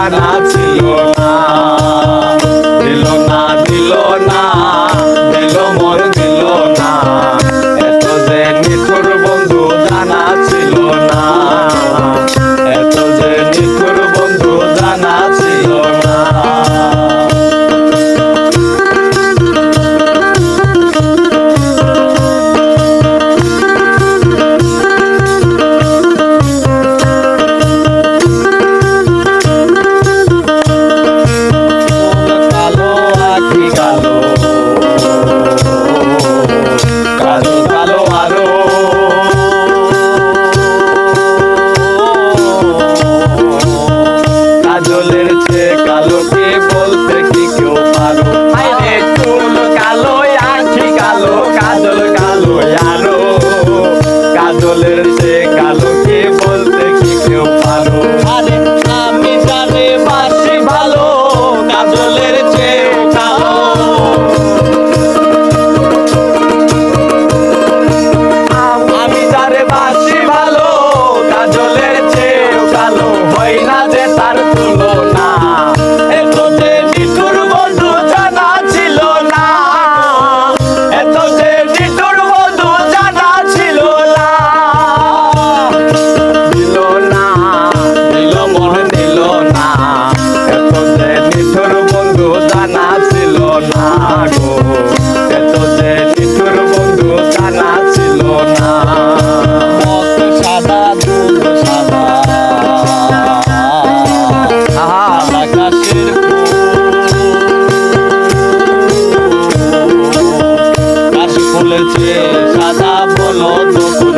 জানা ছিল ফুটবে সাদা বলো নতুন